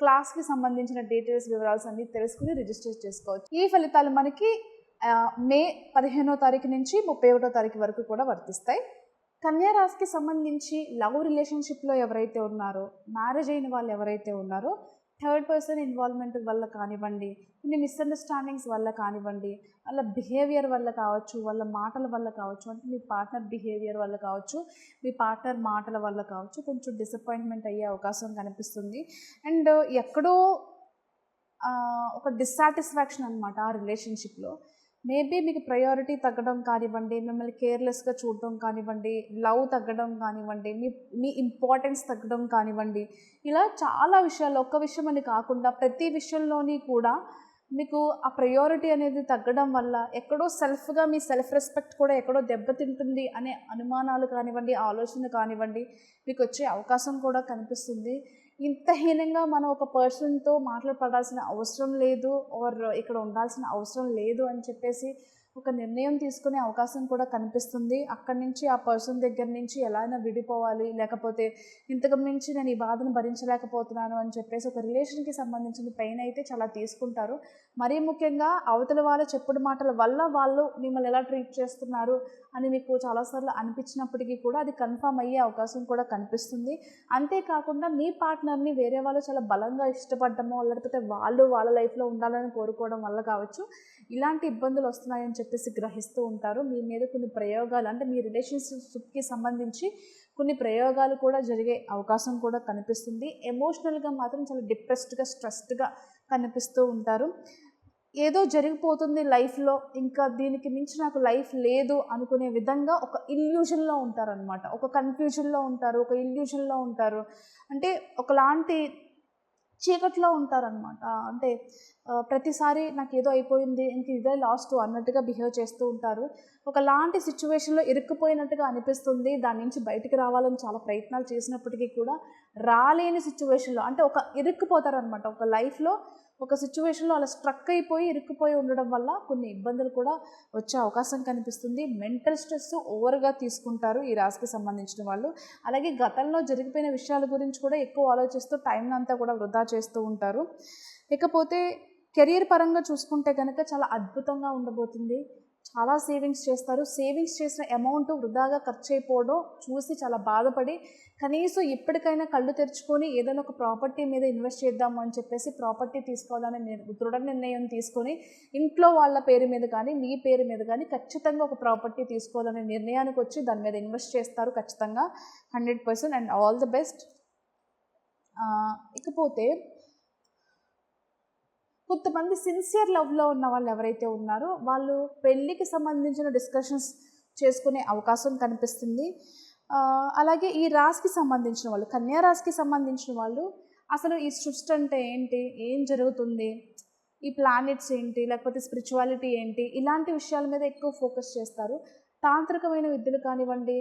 క్లాస్కి సంబంధించిన డీటెయిల్స్ వివరాలు అన్ని తెలుసుకుని రిజిస్టర్ చేసుకోవచ్చు. ఈ ఫలితాలు మనకి మే పదిహేనో తారీఖు నుంచి ముప్పై ఒకటో తారీఖు వరకు కూడా వర్తిస్తాయి. కన్యారాశికి సంబంధించి లవ్ రిలేషన్షిప్లో ఎవరైతే ఉన్నారో మ్యారేజ్ అయిన వాళ్ళు ఎవరైతే ఉన్నారో థర్డ్ పర్సన్ ఇన్వాల్వ్మెంట్ వల్ల కానివ్వండి కొన్ని మిస్అండర్స్టాండింగ్స్ వల్ల కానివ్వండి వాళ్ళ బిహేవియర్ వల్ల కావచ్చు వాళ్ళ మాటల వల్ల కావచ్చు అంటే మీ పార్ట్నర్ బిహేవియర్ వల్ల కావచ్చు మీ పార్ట్నర్ మాటల వల్ల కావచ్చు కొంచెం డిసప్పాయింట్మెంట్ అయ్యే అవకాశం కనిపిస్తుంది. అండ్ ఎక్కడో ఒక డిస్సాటిస్ఫాక్షన్ అనమాట ఆ రిలేషన్షిప్లో మేబీ మీకు ప్రయారిటీ తగ్గడం కానివ్వండి మిమ్మల్ని కేర్లెస్గా చూడడం కానివ్వండి లవ్ తగ్గడం కానివ్వండి మీ మీ ఇంపార్టెన్స్ తగ్గడం కానివ్వండి ఇలా చాలా విషయాలు ఒక్క విషయం అని కాకుండా ప్రతి విషయంలోని కూడా మీకు ఆ ప్రయారిటీ అనేది తగ్గడం వల్ల ఎక్కడో సెల్ఫ్గా మీ సెల్ఫ్ రెస్పెక్ట్ కూడా ఎక్కడో దెబ్బతింటుంది అనే అనుమానాలు కానివ్వండి ఆలోచన కానివ్వండి మీకు వచ్చే అవకాశం కూడా కనిపిస్తుంది. ఇంత హీనంగా మనం ఒక పర్సన్తో మాట్లాడపడాల్సిన అవసరం లేదు ఆర్ ఇక్కడ ఉండాల్సిన అవసరం లేదు అని చెప్పేసి ఒక నిర్ణయం తీసుకునే అవకాశం కూడా కనిపిస్తుంది. అక్కడి నుంచి ఆ పర్సన్ దగ్గర నుంచి ఎలా అయినా విడిపోవాలి. లేకపోతే ఇంతకు మించి నేను ఈ బాధను భరించలేకపోతున్నాను అని చెప్పేసి ఒక రిలేషన్కి సంబంధించిన పెయిన్ అయితే చాలా తీసుకుంటారు. మరీ ముఖ్యంగా అవతల వాళ్ళ చెప్పుడు మాటల వల్ల వాళ్ళు మిమ్మల్ని ఎలా ట్రీట్ చేస్తున్నారు అని మీకు చాలాసార్లు అనిపించినప్పటికీ కూడా అది కన్ఫామ్ అయ్యే అవకాశం కూడా కనిపిస్తుంది. అంతేకాకుండా మీ పార్ట్నర్ని వేరే వాళ్ళు చాలా బలంగా ఇష్టపడటమో లేకపోతే వాళ్ళు వాళ్ళ లైఫ్లో ఉండాలని కోరుకోవడం వల్ల కావచ్చు ఇలాంటి ఇబ్బందులు వస్తున్నాయని చెప్పేసి గ్రహిస్తూ ఉంటారు. మీ మీద కొన్ని ప్రయోగాలు అంటే మీ రిలేషన్షిప్కి సంబంధించి కొన్ని ప్రయోగాలు కూడా జరిగే అవకాశం కూడా కనిపిస్తుంది. ఎమోషనల్గా మాత్రం చాలా డిప్రెస్డ్గా స్ట్రెస్డ్గా కనిపిస్తూ ఉంటారు. ఏదో జరిగిపోతుంది లైఫ్లో ఇంకా దీనికి మించి నాకు లైఫ్ లేదు అనుకునే విధంగా ఒక ఇల్యూషన్లో ఉంటారనమాట ఒక కన్ఫ్యూజన్లో ఉంటారు ఒక ఇల్యూషన్లో ఉంటారు. అంటే ఒకలాంటి చీకట్లో ఉంటారనమాట అంటే ప్రతిసారి నాకు ఏదో అయిపోయింది ఇంక ఇదే లాస్ట్ అన్నట్టుగా బిహేవ్ చేస్తూ ఉంటారు. ఒకలాంటి సిచ్యువేషన్లో ఇరుక్కుపోయినట్టుగా అనిపిస్తుంది దాని నుంచి బయటికి రావాలని చాలా ప్రయత్నాలు చేసినప్పటికీ కూడా రాలేని సిచ్యువేషన్లో అంటే ఒక ఇరుక్కుపోతారనమాట ఒక లైఫ్లో ఒక సిచ్యువేషన్లో అలా స్ట్రక్ అయిపోయి ఇరుక్కుపోయి ఉండడం వల్ల కొన్ని ఇబ్బందులు కూడా వచ్చే అవకాశం కనిపిస్తుంది. మెంటల్ స్ట్రెస్ ఓవర్గా తీసుకుంటారు ఈ రాశికి సంబంధించిన వాళ్ళు. అలాగే గతంలో జరిగిపోయిన విషయాల గురించి కూడా ఎక్కువ ఆలోచిస్తూ టైం అంతా కూడా వృధా చేస్తూ ఉంటారు. ఇకపోతే కెరియర్ పరంగా చూసుకుంటే కనుక చాలా అద్భుతంగా ఉండబోతుంది. చాలా సేవింగ్స్ చేస్తారు. సేవింగ్స్ చేసిన అమౌంట్ వృధాగా ఖర్చు అయిపోవడం చూసి చాలా బాధపడి కనీసం ఇప్పటికైనా కళ్ళు తెరుచుకొని ఏదైనా ఒక ప్రాపర్టీ మీద ఇన్వెస్ట్ చేద్దాము అని చెప్పేసి ప్రాపర్టీ తీసుకోవాలని దృఢ నిర్ణయం తీసుకొని ఇంట్లో వాళ్ళ పేరు మీద కానీ మీ పేరు మీద కానీ ఖచ్చితంగా ఒక ప్రాపర్టీ తీసుకోవాలనే నిర్ణయానికి వచ్చి దాని మీద ఇన్వెస్ట్ చేస్తారు ఖచ్చితంగా hundred percent and all the best. ఇకపోతే కొంతమంది సిన్సియర్ లవ్లో ఉన్న వాళ్ళు ఎవరైతే ఉన్నారో వాళ్ళు పెళ్ళికి సంబంధించిన డిస్కషన్స్ చేసుకునే అవకాశం కనిపిస్తుంది. అలాగే ఈ రాశికి సంబంధించిన వాళ్ళు కన్యా రాశికి సంబంధించిన వాళ్ళు అసలు ఈ సృష్టి అంటే ఏంటి? ఏం జరుగుతుంది? ఈ ప్లానెట్స్ ఏంటి? లేకపోతే స్పిరిచువాలిటీ ఏంటి? ఇలాంటి విషయాల మీద ఎక్కువ ఫోకస్ చేస్తారు. తాంత్రికమైన విద్యలు కానివ్వండి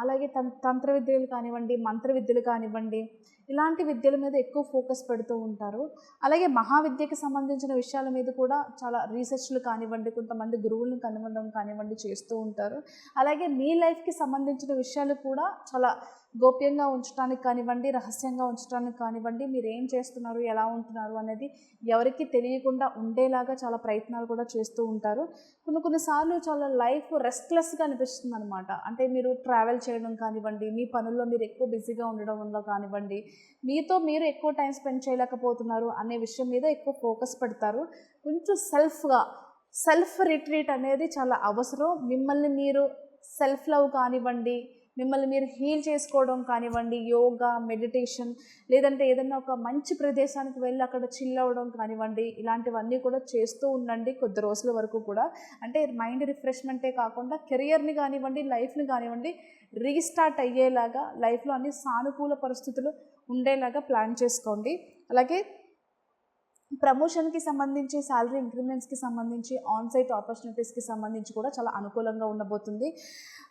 అలాగే తం తంత్ర విద్యలు కానివ్వండి మంత్ర విద్యలు కానివ్వండి ఇలాంటి విద్యల మీద ఎక్కువ ఫోకస్ పెడుతూ ఉంటారు. అలాగే మహావిద్యకి సంబంధించిన విషయాల మీద కూడా చాలా రీసెర్చ్లు కానివ్వండి కొంతమంది గురువులను కనుగొనడం కానివ్వండి చేస్తూ ఉంటారు. అలాగే మీ లైఫ్కి సంబంధించిన విషయాలు కూడా చాలా గోప్యంగా ఉంచడానికి కానివ్వండి రహస్యంగా ఉంచడానికి కానివ్వండి మీరు ఏం చేస్తున్నారు ఎలా ఉంటున్నారు అనేది ఎవరికి తెలియకుండా ఉండేలాగా చాలా ప్రయత్నాలు కూడా చేస్తూ ఉంటారు. కొన్ని కొన్నిసార్లు చాలా లైఫ్ రెస్ట్లెస్గా అనిపిస్తుంది అనమాట అంటే మీరు ట్రావెల్ చేయడం కానివ్వండి మీ పనుల్లో మీరు ఎక్కువ బిజీగా ఉండడం వల్ల కానివ్వండి మీతో మీరు ఎక్కువ టైం స్పెండ్ చేయలేకపోతున్నారు అనే విషయం మీద ఎక్కువ ఫోకస్ పెడతారు. కొంచెం సెల్ఫ్గా సెల్ఫ్ రిట్రీట్ అనేది చాలా అవసరం. మిమ్మల్ని మీరు సెల్ఫ్ లవ్ కానివ్వండి మిమ్మల్ని మీరు హీల్ చేసుకోవడం కానివ్వండి యోగా మెడిటేషన్ లేదంటే ఏదైనా ఒక మంచి ప్రదేశానికి వెళ్ళి అక్కడ చిల్ అవ్వడం కానివ్వండి ఇలాంటివన్నీ కూడా చేస్తూ ఉండండి కొద్ది రోజుల వరకు కూడా. అంటే మైండ్ రిఫ్రెష్మెంటే కాకుండా కెరియర్ని కానివ్వండి లైఫ్ని కానివ్వండి రీస్టార్ట్ అయ్యేలాగా లైఫ్లో అన్ని సానుకూల పరిస్థితులు ఉండేలాగా ప్లాన్ చేసుకోండి. అలాగే ప్రమోషన్కి సంబంధించి శాలరీ ఇంక్రిమెంట్స్కి సంబంధించి ఆన్ సైట్ ఆపర్చునిటీస్కి సంబంధించి కూడా చాలా అనుకూలంగా ఉండబోతుంది.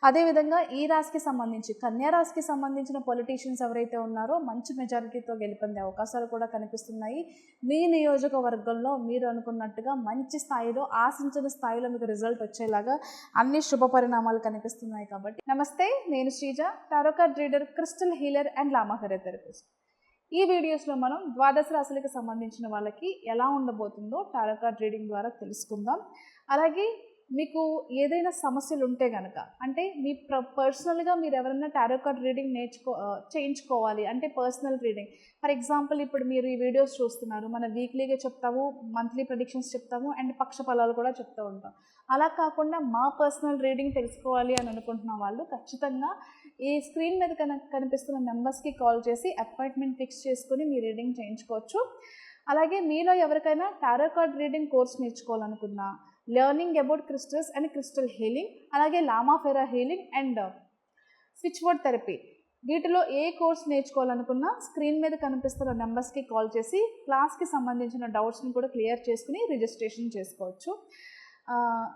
అదేవిధంగా ఈ రాశికి సంబంధించి కన్యా రాశికి సంబంధించిన పొలిటీషియన్స్ ఎవరైతే ఉన్నారో మంచి మెజారిటీతో గెలుపొందే అవకాశాలు కూడా కనిపిస్తున్నాయి. మీ నియోజకవర్గంలో మీరు అనుకున్నట్టుగా మంచి స్థాయిలో ఆశించిన స్థాయిలో మీకు రిజల్ట్ వచ్చేలాగా అన్ని శుభ పరిణామాలు కనిపిస్తున్నాయి కాబట్టి. నమస్తే నేను Sreeja tarot card reader crystal healer and Lama Fera therapist ఈ వీడియోస్లో మనం ద్వాదశ రాశులకు సంబంధించిన వాళ్ళకి ఎలా ఉండబోతుందో టారోకార్డ్ రీడింగ్ ద్వారా తెలుసుకుందాం. అలాగే మీకు ఏదైనా సమస్యలు ఉంటే కనుక అంటే మీ ప్ర పర్సనల్గా మీరు ఎవరైనా టారో కార్డ్ రీడింగ్ నేర్చుకో చేయించుకోవాలి అంటే పర్సనల్ రీడింగ్ ఫర్ ఎగ్జాంపుల్ ఇప్పుడు మీరు ఈ వీడియోస్ చూస్తున్నారు మన వీక్లీగా చెప్తాము మంత్లీ ప్రొడిక్షన్స్ చెప్తాము అండ్ పక్ష ఫలాలు కూడా చెప్తూ ఉంటాం. అలా కాకుండా మా పర్సనల్ రీడింగ్ తెలుసుకోవాలి అని అనుకుంటున్న వాళ్ళు ఖచ్చితంగా ఈ స్క్రీన్ మీద కన కనిపిస్తున్న నెంబర్స్కి కాల్ చేసి అపాయింట్మెంట్ ఫిక్స్ చేసుకుని మీ రీడింగ్ చేయించుకోవచ్చు. అలాగే మీలో ఎవరికైనా tarot card reading course నేర్చుకోవాలనుకున్నా learning about crystals and crystal healing అలాగే Lama Fera healing and switch board therapy. వీటిలో ఏ కోర్స్ నేర్చుకోవాలనుకున్నా స్క్రీన్ మీద కనిపిస్తున్న నెంబర్స్కి కాల్ చేసి క్లాస్కి సంబంధించిన డౌట్స్ని కూడా క్లియర్ చేసుకుని రిజిస్ట్రేషన్ చేసుకోవచ్చు.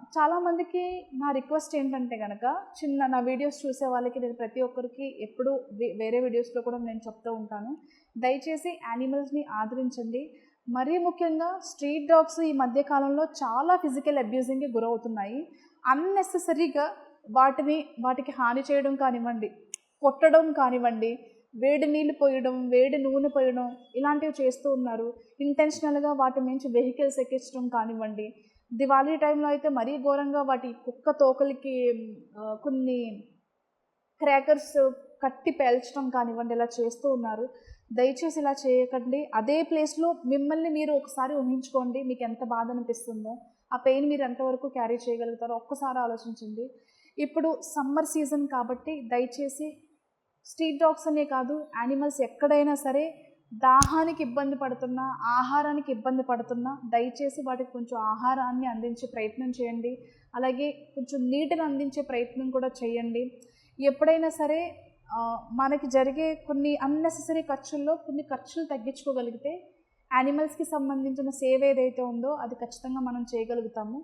చాలామందికి నా రిక్వెస్ట్ ఏంటంటే కనుక చిన్న నా వీడియోస్ చూసే వాళ్ళకి నేను ప్రతి ఒక్కరికి ఎప్పుడు వే- వేరే వీడియోస్లో కూడా నేను చెప్తూ ఉంటాను. దయచేసి యానిమల్స్ని ఆదరించండి. మరీ ముఖ్యంగా స్ట్రీట్ డాగ్స్ ఈ మధ్యకాలంలో చాలా ఫిజికల్ అబ్యూజింగ్కి గురవుతున్నాయి. అన్నెసెసరీగా వాటిని వాటికి హాని చేయడం కానివ్వండి కొట్టడం కానివ్వండి వేడి నీళ్ళు పోయడం వేడి నూనె పోయడం ఇలాంటివి చేస్తూ ఉన్నారు. ఇంటెన్షనల్గా వాటి నుంచి వెహికల్స్ ఎక్కించడం కానివ్వండి దివాళీ టైంలో అయితే మరీ ఘోరంగా వాటి కుక్క తోకలకి కొన్ని క్రాకర్స్ కట్టి పేల్చడం కానివ్వండి ఇలా చేస్తూ ఉన్నారు. దయచేసి ఇలా చేయకండి. అదే ప్లేస్లో మిమ్మల్ని మీరు ఒకసారి ఊహించుకోండి మీకు ఎంత బాధ అనిపిస్తుందో. ఆ పెయిన్ మీరు ఎంతవరకు క్యారీ చేయగలుగుతారో ఒక్కసారి ఆలోచించండి. ఇప్పుడు సమ్మర్ సీజన్ కాబట్టి దయచేసి స్ట్రీట్ డాగ్స్ అనే కాదు యానిమల్స్ ఎక్కడైనా సరే దాహానికి ఇబ్బంది పడుతున్నా ఆహారానికి ఇబ్బంది పడుతున్నా దయచేసి వాటికి కొంచెం ఆహారాన్ని అందించే ప్రయత్నం చేయండి. అలాగే కొంచెం నీటిని అందించే ప్రయత్నం కూడా చేయండి. ఎప్పుడైనా సరే మనకి జరిగే కొన్ని అన్నెసెసరీ ఖర్చుల్లో కొన్ని ఖర్చులు తగ్గించుకోగలిగితే యానిమల్స్కి సంబంధించిన సేవ ఏదైతే ఉందో అది ఖచ్చితంగా మనం చేయగలుగుతాము.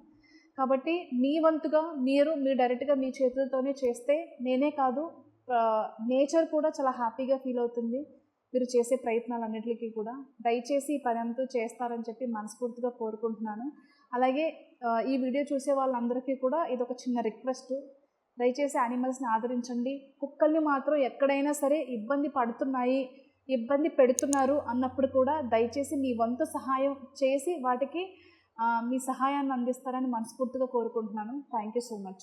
కాబట్టి మీ వంతుగా మీరు మీ డైరెక్ట్గా మీ చేతులతోనే చేస్తే నేనే కాదు నేచర్ కూడా చాలా హ్యాపీగా ఫీల్ అవుతుంది. మీరు చేసే ప్రయత్నాలన్నిటికీ కూడా దయచేసి ఈ పని అంతా చేస్తారని చెప్పి మనస్ఫూర్తిగా కోరుకుంటున్నాను. అలాగే ఈ వీడియో చూసే వాళ్ళందరికీ కూడా ఇది ఒక చిన్న రిక్వెస్ట్. దయచేసి యానిమల్స్ని ఆదరించండి. కుక్కల్ని మాత్రం ఎక్కడైనా సరే ఇబ్బంది పడుతున్నాయి ఇబ్బంది పెడుతున్నారు అన్నప్పుడు కూడా దయచేసి మీ వంతు సహాయం చేసి వాటికి మీ సహాయాన్ని అందిస్తారని మనస్ఫూర్తిగా కోరుకుంటున్నాను. Thank you so much.